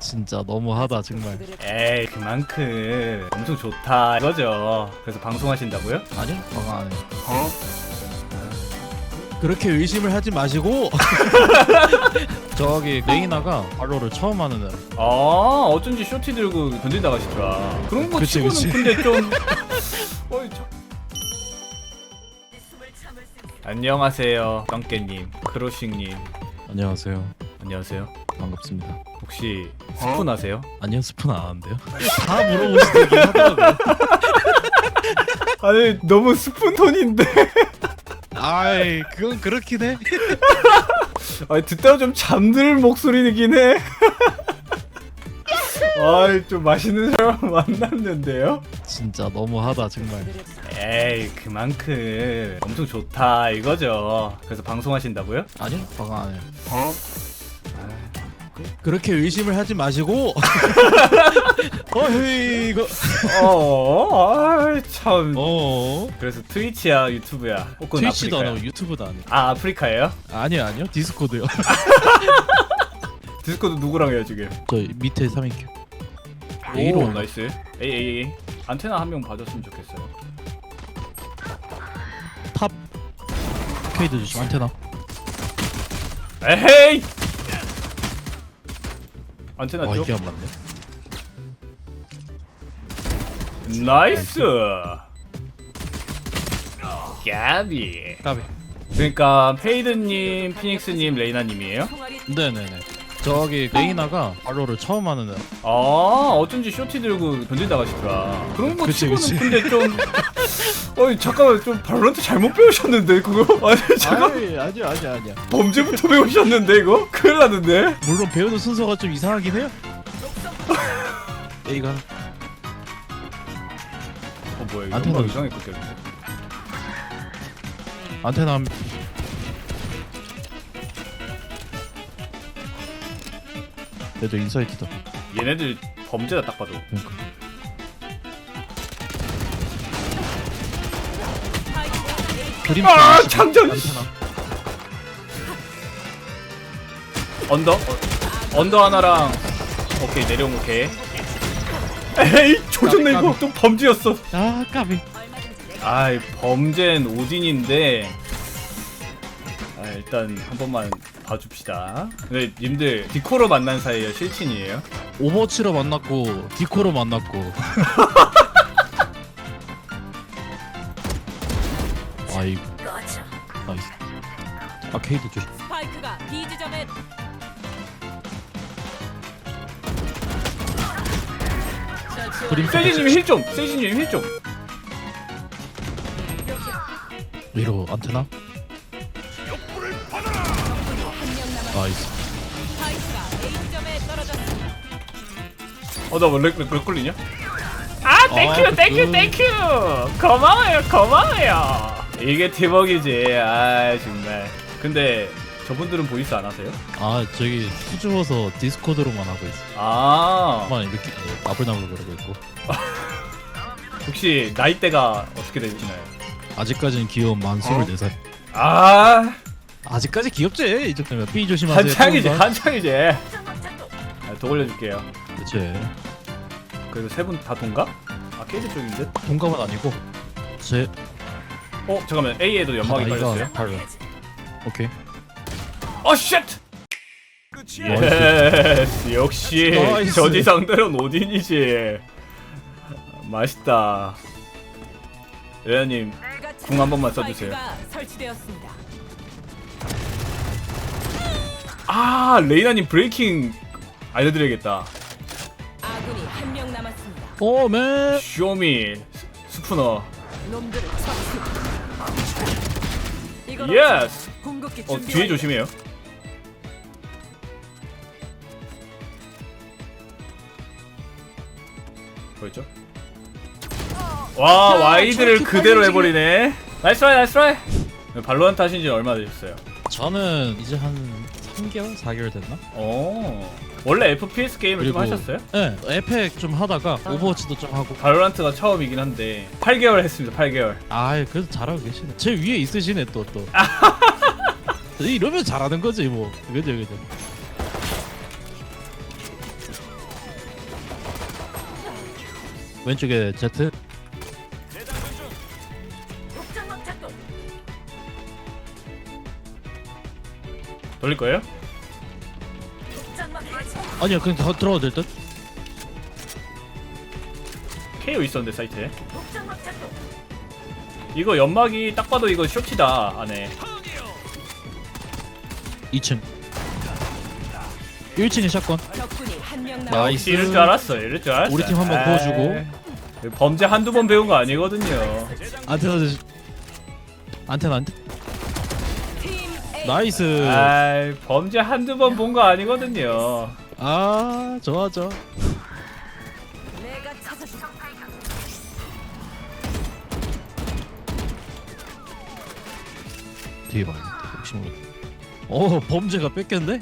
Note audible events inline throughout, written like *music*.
진짜 너무하다 정말. 에이 그만큼 엄청 좋다 이거죠 그래서 방송하신다고요? 아니요? 방안 해. 그렇게 의심을 하지 마시고 *laughs* 저기 레이나가 발로를 처음 하는 애. 아 어쩐지 쇼티 들고 던진다 가시더라 그런 거 그치, 치고는 그치. 근데 좀 *laughs* 어이 저... 안녕하세요 깡깨님 크로싱님 안녕하세요. 안녕하세요 반갑습니다. 혹시 스푼 하세요? 아니요 스푼 안 하는데요. 다 물어보시더니 하더라고요. *laughs* 아니 너무 스푼 톤인데 아이 그건 그렇긴 해. *laughs* 아니 듣다 좀 잠들 목소리이긴 해 *laughs* 아이 좀 맛있는 사람 만났는데요? 진짜 너무하다 정말. 에이 그만큼 엄청 좋다 이거죠 그래서 방송하신다고요? 아니요? 방안 해요. 그렇게 의심을 하지 마시고 *laughs* 어이 이거 어참 어 그래서 트위치야 유튜브야 혹은 트위치도 안 아프리카야? 하고 유튜브도 안 해. 아 아프리카예요? 아니요 아니요 디스코드요. *laughs* 디스코드 누구랑 해요 지금? 저 밑에 3인큐. 오 A로 나이스 에이 에이 에이 안테나 한 명 봐줬으면 좋겠어요 탑 케이드 조심 안테나. 에헤이 안테나 와쪽 이게 안 맞네. 나이스 야비 까비. 그러니까 페이드님, 피닉스님, 레이나님이에요? 네네네. 저기 레이나가 발로를 처음 하는 애. 아 어쩐지 쇼티 들고 던진다 가시더라 그런 거 그치, 치고는 그치. 근데 좀 *laughs* 어이 잠깐만 좀 발로란트 잘못 배우셨는데 그거 *laughs* 아니 잠깐 아니 아니야 아니야 아니야. 범죄부터 배우셨는데 이거 *laughs* 큰일 났는데 물론 배우는 순서가 좀 이상하긴 해요. A가 어 뭐야 이거 안테나. 이상하게 꺾였는데 안테나 한... 얘도 인사이트다. 얘네들 범죄다 딱 봐도 그러니까. 그림 아, 장전! 언더? 어, 언더 하나랑 오케이 내려온 오케이 에이 조졌네 이거 또 범죄였어 아 까비. 아이 범죄는 오딘인데 아, 일단 한 번만 봐줍시다 근데 님들 디코로 만난 사이에요 실친이에요? 오버워치로 만났고 디코로 만났고. *laughs* 아이 나이스. 아케이드 조심. 스파이크가 B 지점에 그림 세지님 힐 좀 세지님 힐 좀 위로 안테나. 나이스. 스파이크가 A 지점에 떨어졌습니다. 어나왜렉렉 걸리냐? 아 땡큐 아, 땡큐 그- 땡큐 고마워요 고마워요 이게 팀워크이지 아 정말 근데 저분들은 보이스 안 하세요? 아 저기 수줍어서 디스코드로만 하고 있어. 아 만 이렇게 나불나불 거리고 있고. *laughs* 혹시 나이대가 어떻게 되시나요? 아직까지는 귀여운 만 24살. 아 아직까지 귀엽지 이 정도면 삐 조심하세요. 한창이지. 한창이지 아, 더 올려줄게요 그치. 그래도 세 분 다 동갑? 아 케이드 쪽인데? 동갑은 아니고 제 어 잠깐만 A에도 연막이 나이가 깔렸어요? 바로. 오케이. 어 쉣! 예스 역시 나이스. 저지 상대는 오딘이지 맛있다 레아님 궁 한 번만 써주세요 설치되었습니다. 아 레이나님 브레이킹 알려드려야겠다 아군이 한 명 남았습니다. 오 맨. 쇼미 스푸너 놈들을 예스 어 준비 뒤에 완료. 조심해요 보였죠? 와 야, 와이드를 그대로 해버리네 나이스 트라이 나이스 트라이 발로란트 하신 지 얼마 되셨어요? 저는 이제 한 3개월? 4개월 됐나? 어. 원래 FPS 게임을 좀 하셨어요? 네, 에펙 좀 하다가 아. 오버워치도 좀 하고. 발로란트가 처음이긴 한데 8개월 했습니다. 8개월. 아, 그래도 잘하고 계시네. 제 위에 있으시네 또 또. *laughs* 이러면 잘하는 거지 뭐. 그죠 그죠. 왼쪽에 Z. 돌릴 거예요? 아니야 그냥 더 들어가도 될 듯? KO 있었는데 사이트에. 이거 연막이 딱 봐도 이거 쇼티다 안에. 2층. 1층에 샷건. 적군이 한명 나이스. 이럴 줄 알았어 이럴 줄 알았어. 우리 팀 한번 아이, 보여주고. 범죄 한두 번 배운 거 아니거든요. 안테나 드- 안테나 안테? 팀 나이스. 아이 범죄 한두 번 본 거 아니거든요. 아 좋아 좋아. 내가 찾아줄 혹시 모르 어 범죄가 뺏겼네?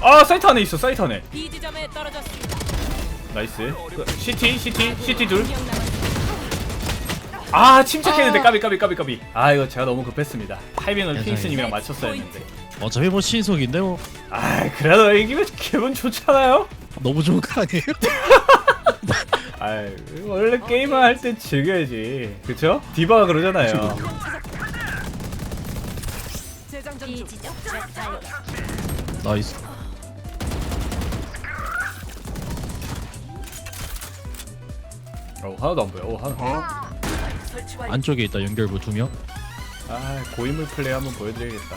아 사이트 안에 있어 사이트 안에. B 지점에 떨어졌습니다. 나이스. 그, CT CT CT 둘 남았습니다. 아 침착했는데 까비 까비 까비 까비. 아 이거 제가 너무 급했습니다. 타이밍을. 핑스님이랑 맞췄어야 했는데. 어차피 뭐 신속인데 뭐. 아 그래도 이기면 기분 좋잖아요. 너무 좋은 거 아니에요? *laughs* 아 원래 게임을 할 때 즐겨야지. 그쵸? 디바가 그러잖아요. 나이스. 어 하나도 안 보여. 어 하나 안쪽에 있다 연결부 두 명 아 고인물 플레이 한번 보여드려야겠다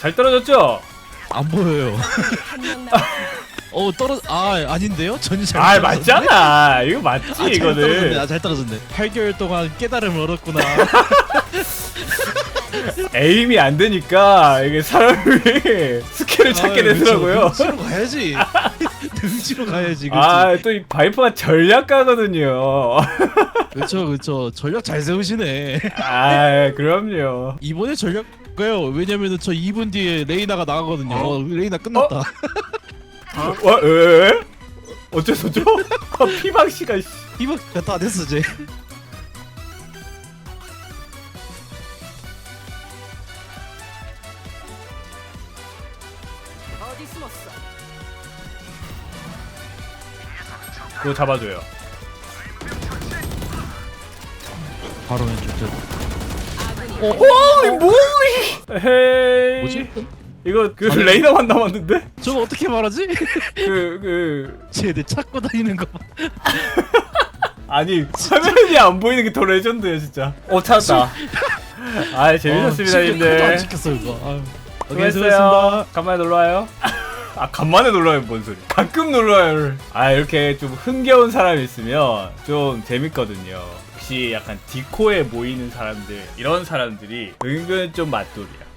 잘 떨어졌죠? 안 보여요. *laughs* 어 떨어 아 아닌데요? 전혀 잘 아 떨어졌네. 맞잖아 이거 맞지 아, 잘 떨어졌네. 이거는 아, 잘 떨어졌네 8개월 동안 깨달음을 얻었구나 *laughs* 에임이 안 되니까 이게 사람이 *laughs* 스킬을 찾게 아유, 되더라고요. 그쵸. 능지로 가야지 능지로 가야지 그쵸 아 또 이 바이퍼가 전략가거든요. 그쵸 그쵸. 전략 잘 세우시네. 아 그럼요. 이번에 전략 가요. 왜냐면은 저 2분 뒤에 레이나가 나가거든요. 어, 레이나 끝났다. 와 에? 어째서죠? 아, 피방씨가 씨. 이번 다 됐어 쟤 어디 숨었어? 그거 잡아줘요 바로 왼쪽 저 아군이 오 뭐이 헤이 뭐지? 이거 그 아니. 레이더만 남았는데? 저거 어떻게 말하지? 그 그 *laughs* 쟤내 찾고 다니는 거 봐. *laughs* 아니 화면이 안 보이는 게 더 레전드야 진짜 어 찾았다 *laughs* 아 재밌었습니다 어, 친구 코도 안 찍혔어 이거 아유. 수고했어요 간만에 놀러 와요. *laughs* 아 간만에 놀러와요 뭔 소리. 가끔 놀러와요 아 이렇게 좀 흥겨운 사람이 있으면 좀 재밌거든요. 혹시 약간 디코에 모이는 사람들 이런 사람들이 은근 좀 맛돌이야